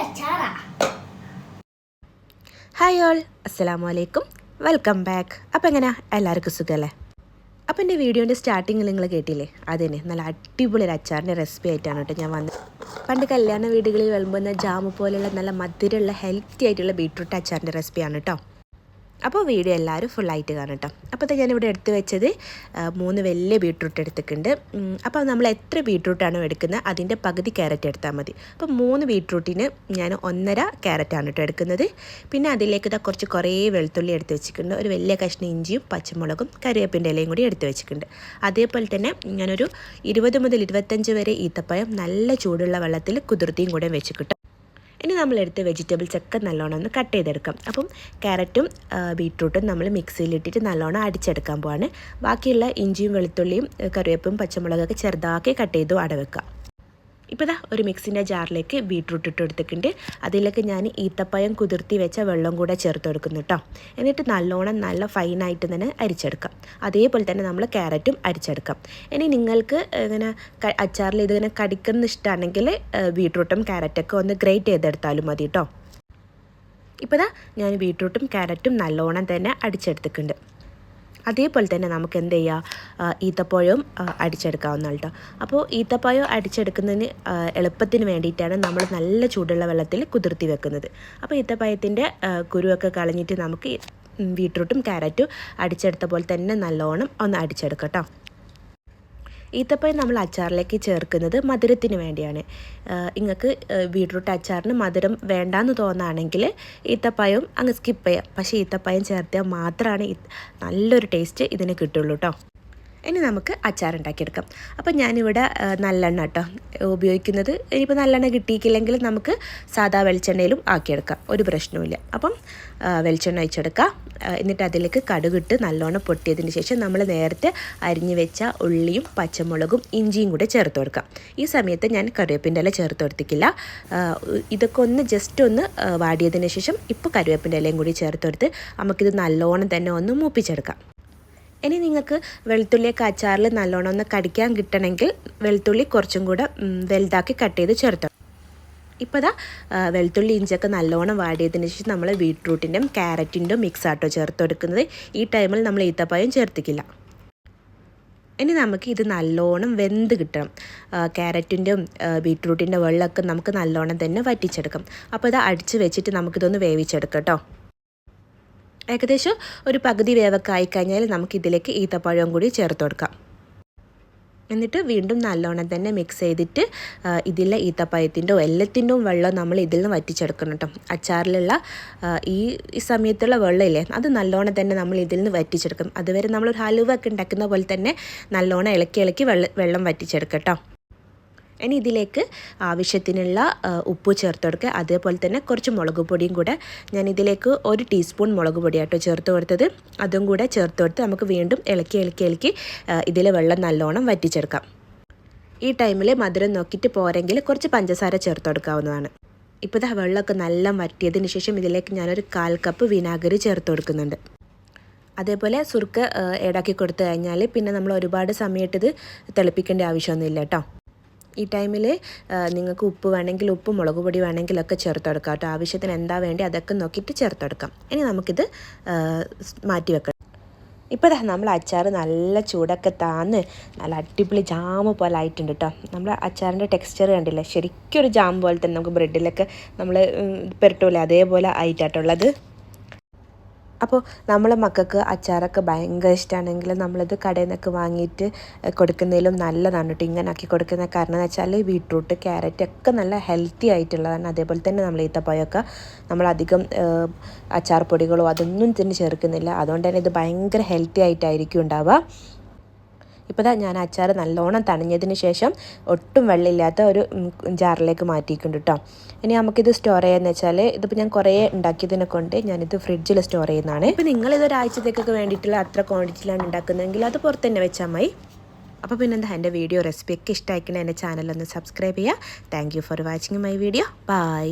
അച്ചാറാ hi all അസ്സലാമു അലൈക്കും. Welcome back അപ്പം എങ്ങനെയാ എല്ലാവർക്കും സുഖമല്ലേ അപ്പം എന്റെ വീഡിയോന്റെ സ്റ്റാർട്ടിങ്ങിൽ നിങ്ങൾ കേട്ടില്ലേ? അതന്നെ നല്ല അടിപൊളി ഒരു അച്ചാറിന്റെ റെസിപ്പി ആയിട്ടാണ് കേട്ടോ ഞാൻ വന്നത്. പണ്ട് കല്യാണ വീടുകളിൽ വിളമ്പുന്ന ജാമു പോലെയുള്ള നല്ല മധുരമുള്ള ഹെൽത്തി ആയിട്ടുള്ള ബീട്രൂട്ട് അച്ചാറിന്റെ റെസിപ്പിയാണ് കേട്ടോ. അപ്പോൾ വീഡിയോ എല്ലാവരും ഫുള്ളായിട്ട് കാണും കേട്ടോ. അപ്പോൾ ഞാനിവിടെ എടുത്ത് വെച്ചത് മൂന്ന് വലിയ ബീട്രൂട്ട് എടുത്തിട്ടുണ്ട്. അപ്പോൾ നമ്മൾ എത്ര ബീട്രൂട്ടാണോ എടുക്കുന്നത് അതിന്റെ പകുതി ക്യാരറ്റ് എടുത്താൽ മതി. അപ്പോൾ മൂന്ന് ബീട്രൂട്ടിന് ഞാൻ ഒന്നര ക്യാരറ്റാണ് കേട്ടോ എടുക്കുന്നത്. പിന്നെ അതിലേക്ക് ഇതാ കുറച്ച് കുറേ വെളുത്തുള്ളി എടുത്ത് വെച്ചിട്ടുണ്ട്. ഒരു വലിയ കഷ്ണം ഇഞ്ചിയും പച്ചമുളകും കറിവേപ്പിന്റെ ഇലയും കൂടി എടുത്ത് വെച്ചിട്ടുണ്ട്. അതേപോലെ തന്നെ ഞാനൊരു ഇരുപത് മുതൽ ഇരുപത്തഞ്ച് വരെ ഈത്തപ്പഴം നല്ല ചൂടുള്ള വെള്ളത്തിൽ കുതിർത്തിയും കൂടെ വെച്ചിട്ട് ഇനി നമ്മളെടുത്ത് വെജിറ്റബിൾസ് ഒക്കെ നല്ലോണം ഒന്ന് കട്ട് ചെയ്തെടുക്കാം. അപ്പം ക്യാരറ്റും ബീട്രൂട്ടും നമ്മൾ മിക്സിയിലിട്ടിട്ട് നല്ലോണം അടിച്ചെടുക്കാൻ പോവാണ്. ബാക്കിയുള്ള ഇഞ്ചിയും വെളുത്തുള്ളിയും കറിവേപ്പും പച്ചമുളകൊക്കെ ചെറുതാക്കി കട്ട് ചെയ്തു അടവെക്കാം ഇപ്പോൾ ഇതാ ഒരു മിക്സിന്റെ ജാറിലേക്ക് ബീട്രൂട്ട് ഇട്ട് എടുത്തിട്ടുണ്ട് അതിലേക്ക് ഞാൻ ഈത്തപ്പഴം കുതിർത്തി വെച്ച വെള്ളം കൂടെ ചേർത്ത് കൊടുക്കുന്നു കേട്ടോ എന്നിട്ട് നല്ലോണം നല്ല ഫൈനായിട്ട് തന്നെ അരിച്ചെടുക്കാം. അതേപോലെ തന്നെ നമ്മൾ ക്യാരറ്റും അരിച്ചെടുക്കാം. ഇനി നിങ്ങൾക്ക് ഇങ്ങനെ അച്ചാറിൽ ഇതിങ്ങനെ കടിക്കുന്ന ഇഷ്ടമാണെങ്കിൽ ബീട്രൂട്ടും ക്യാരറ്റൊക്കെ ഒന്ന് ഗ്രേറ്റ് ചെയ്തെടുത്താലും മതി കേട്ടോ ഇപ്പോൾ ഞാൻ ബീട്രൂട്ടും ക്യാരറ്റും നല്ലോണം തന്നെ അടിച്ചെടുത്തിട്ടുണ്ട്. അതേപോലെ തന്നെ നമുക്ക് എന്ത് ചെയ്യാം ഈത്തപ്പഴവും അടിച്ചെടുക്കാവുന്ന കേട്ടോ. അപ്പോൾ ഈത്തപ്പഴം അടിച്ചെടുക്കുന്നതിന് എളുപ്പത്തിന് വേണ്ടിയിട്ടാണ് നമ്മൾ നല്ല ചൂടുള്ള വെള്ളത്തിൽ കുതിർത്തി വെക്കുന്നത്. അപ്പോൾ ഈത്തപ്പഴത്തിന്റെ കുരുവൊക്കെ കളഞ്ഞിട്ട് നമുക്ക് ബീട്രൂട്ടും ക്യാരറ്റും അടിച്ചെടുത്ത പോലെ തന്നെ നല്ലോണം ഒന്ന് അടിച്ചെടുക്കാം കേട്ടോ. ഈത്തപ്പഴം നമ്മൾ അച്ചാറിലേക്ക് ചേർക്കുന്നത് മധുരത്തിന് വേണ്ടിയാണ്. നിങ്ങൾക്ക് ബീട്രൂട്ട് അച്ചാറിന് മധുരം വേണ്ടാന്ന് തോന്നുകയാണെങ്കിൽ ഈത്തപ്പഴം അങ്ങ് സ്കിപ്പ് ചെയ്യാം. പക്ഷേ ഈത്തപ്പഴം ചേർത്താൽ മാത്രമാണ് നല്ലൊരു ടേസ്റ്റ് ഇതിന് കിട്ടുള്ളൂ കേട്ടോ ഇനി നമുക്ക് അച്ചാർ ഉണ്ടാക്കിയെടുക്കാം അപ്പം ഞാനിവിടെ നല്ലെണ്ണ കേട്ടോ ഉപയോഗിക്കുന്നത്. ഇനിയിപ്പോൾ നല്ലെണ്ണ കിട്ടിയിട്ടില്ലെങ്കിൽ നമുക്ക് സാധാ വെളിച്ചെണ്ണയിലും ആക്കിയെടുക്കാം. ഒരു പ്രശ്നവുമില്ല. അപ്പം വെളിച്ചെണ്ണ ഒഴിച്ചെടുക്കുക എന്നിട്ട് അതിലേക്ക് കടുകിട്ട് നല്ലോണം പൊട്ടിയതിന് ശേഷം നമ്മൾ നേരത്തെ അരിഞ്ഞു വെച്ച ഉള്ളിയും പച്ചമുളകും ഇഞ്ചിയും കൂടെ ചേർത്ത് കൊടുക്കാം. ഈ സമയത്ത് ഞാൻ കറിവേപ്പിന്റെ ഇല ചേർത്ത് കൊടുത്തിട്ടില്ല. ഇതൊക്കെ ഒന്ന് ജസ്റ്റ് ഒന്ന് വാടിയതിന് ശേഷം ഇപ്പോൾ കറിവേപ്പിന്റെ ഇലയും കൂടി ചേർത്ത് കൊടുത്ത് നമുക്കിത് നല്ലോണം തന്നെ ഒന്ന് മൂപ്പിച്ചെടുക്കാം. ഇനി നിങ്ങൾക്ക് വെളുത്തുള്ളിയൊക്കെ അച്ചാറിൽ നല്ലോണം ഒന്ന് കടിക്കാൻ കിട്ടണമെങ്കിൽ വെളുത്തുള്ളി കുറച്ചും കൂടെ വലുതാക്കി കട്ട് ചെയ്ത് ചേർത്തോ ഇപ്പോൾ ആ, വെളുത്തുള്ളി ഇഞ്ചൊക്കെ നല്ലോണം വാടിയതിന് ശേഷം നമ്മൾ ബീട്രൂട്ടിന്റെയും ക്യാരറ്റിന്റെയും മിക്സ് ആട്ടോ ചേർത്ത് കൊടുക്കുന്നത് ഈ ടൈമിൽ നമ്മൾ ഈത്തപ്പായം ചേർത്തിക്കില്ല. ഇനി നമുക്ക് ഇത് നല്ലോണം വെന്ത് കിട്ടണം. ക്യാരറ്റിന്റെയും ബീട്രൂട്ടിന്റെ വെള്ളമൊക്കെ നമുക്ക് നല്ലോണം തന്നെ വറ്റിച്ചെടുക്കാം. അപ്പോൾ ഇത് അടിച്ച് വെച്ചിട്ട് നമുക്കിതൊന്ന് വേവിച്ചെടുക്കാം കേട്ടോ. ഏകദേശം ഒരു പകുതി വേവൊക്കെ ആയിക്കഴിഞ്ഞാൽ നമുക്കിതിലേക്ക് ഈത്തപ്പഴവും കൂടി ചേർത്ത് കൊടുക്കാം. എന്നിട്ട് വീണ്ടും നല്ലോണം തന്നെ മിക്സ് ചെയ്തിട്ട് ഇതിലെ ഈത്തപ്പഴത്തിന്റെ എല്ലാത്തിന്റെയും വെള്ളം നമ്മൾ ഇതിൽ നിന്ന് വറ്റിച്ചെടുക്കണം കേട്ടോ. അച്ചാറിലുള്ള ഈ സമയത്തുള്ള വെള്ളമില്ലേ അത് നല്ലോണം തന്നെ നമ്മൾ ഇതിൽ നിന്ന് വറ്റിച്ചെടുക്കും അതുവരെ നമ്മളൊരു ഒരു ഹലുവ ഒക്കെ ഉണ്ടാക്കുന്ന പോലെ തന്നെ നല്ലോണം ഇളക്കി ഇളക്കി വെള്ളം വെള്ളം വറ്റിച്ചെടുക്കാം കേട്ടോ. ഇനി ഇതിലേക്ക് ആവശ്യത്തിനുള്ള ഉപ്പ് ചേർത്ത് കൊടുക്കുക അതേപോലെ തന്നെ കുറച്ച് മുളക് പൊടിയും കൂടെ ഞാൻ ഇതിലേക്ക് ഒരു ടീസ്പൂൺ മുളക് പൊടിയാട്ടോ ചേർത്ത് കൊടുത്തത്. അതും കൂടെ ചേർത്ത് കൊടുത്ത് നമുക്ക് വീണ്ടും ഇളക്കി ഇളക്കി ഇളക്കി ഇതിൽ വെള്ളം നല്ലോണം വറ്റിച്ചെടുക്കാം. ഈ ടൈമിൽ മധുരം നോക്കിയിട്ട് പോരെങ്കിൽ കുറച്ച് പഞ്ചസാര ചേർത്ത് കൊടുക്കാവുന്നതാണ്. ഇപ്പോൾ ആ വെള്ളമൊക്കെ നല്ല വറ്റിയതിന് ശേഷം ഇതിലേക്ക് ഞാനൊരു കാൽ കപ്പ് വിനാഗിരി ചേർത്ത് കൊടുക്കുന്നുണ്ട്. അതേപോലെ സുർക്ക ഏടാക്കി കൊടുത്തു കഴിഞ്ഞാൽ പിന്നെ നമ്മൾ ഒരുപാട് സമയത്ത് ഇത് തിളപ്പിക്കേണ്ട ആവശ്യമൊന്നുമില്ല കേട്ടോ. ഈ ടൈമിൽ നിങ്ങൾക്ക് ഉപ്പ് വേണമെങ്കിൽ ഉപ്പ് മുളക് പൊടി വേണമെങ്കിലൊക്കെ ചേർത്ത് കൊടുക്കാം കേട്ടോ ആവശ്യത്തിന് എന്താ വേണ്ടി അതൊക്കെ നോക്കിയിട്ട് ചേർത്ത് കൊടുക്കാം ഇനി നമുക്കിത് മാറ്റി വെക്കാം ഇപ്പോൾ നമ്മൾ അച്ചാർ നല്ല ചൂടൊക്കെ താന്ന് നല്ല അടിപൊളി ജാമ് പോലെ ആയിട്ടുണ്ട് കേട്ടോ നമ്മൾ അച്ചാറിന്റെ ടെക്സ്ചർ കണ്ടില്ലേ? ശരിക്കും ഒരു ജാം പോലെ തന്നെ നമുക്ക് ബ്രെഡിലൊക്കെ നമ്മൾ പെരട്ടൂലേ? അതേപോലെ ആയിട്ടാട്ടുള്ളത് അപ്പോൾ നമ്മളെ മക്കൾക്ക് അച്ചാറൊക്കെ ഭയങ്കര ഇഷ്ടമാണെങ്കിൽ നമ്മളിത് കടയിൽ നിന്നൊക്കെ വാങ്ങിയിട്ട് കൊടുക്കുന്നതിലും നല്ലതാണ് കേട്ടോ ഇങ്ങനെ ആക്കി കൊടുക്കുന്ന കാരണം എന്ന് വെച്ചാൽ ബീട്രൂട്ട് ക്യാരറ്റ് ഒക്കെ നല്ല ഹെൽത്തി ആയിട്ടുള്ളതാണ്. അതേപോലെ തന്നെ നമ്മൾ ഈത്തപ്പഴമൊക്കെ നമ്മളധികം അച്ചാർ പൊടികളോ അതൊന്നും തന്നെ ചേർക്കുന്നില്ല. അതുകൊണ്ട് തന്നെ ഇത് ഭയങ്കര ഹെൽത്തി ആയിട്ടായിരിക്കും ഉണ്ടാവുക. ഇപ്പോൾ ഇതാ ഞാൻ അച്ചാർ നല്ലോണം തണിഞ്ഞതിന് ശേഷം ഒട്ടും വെള്ളമില്ലാത്ത ഒരു ജാറിലേക്ക് മാറ്റിയിട്ടുണ്ട് കേട്ടോ ഇനി നമുക്കിത് സ്റ്റോർ ചെയ്യാന്ന് വെച്ചാൽ ഇതിപ്പോൾ ഞാൻ കുറേ ഉണ്ടാക്കിയതിനെ കൊണ്ട് ഞാനിത് ഫ്രിഡ്ജിൽ സ്റ്റോർ ചെയ്യുന്നതാണ്. ഇപ്പോൾ നിങ്ങളിത് ഒരാഴ്ചത്തേക്കൊക്കെ വേണ്ടിയിട്ടുള്ള അത്ര ക്വാണ്ടിറ്റിയിലാണ് ഉണ്ടാക്കുന്നതെങ്കിൽ അത് പുറത്ത് തന്നെ വെച്ചാൽ മതി. അപ്പോൾ പിന്നെന്താ എന്റെ വീഡിയോ റെസിപ്പിയൊക്കെ ഇഷ്ടമായിക്കണേ എന്റെ ചാനലൊന്ന് സബ്സ്ക്രൈബ് ചെയ്യുക. Thank for watching my video bye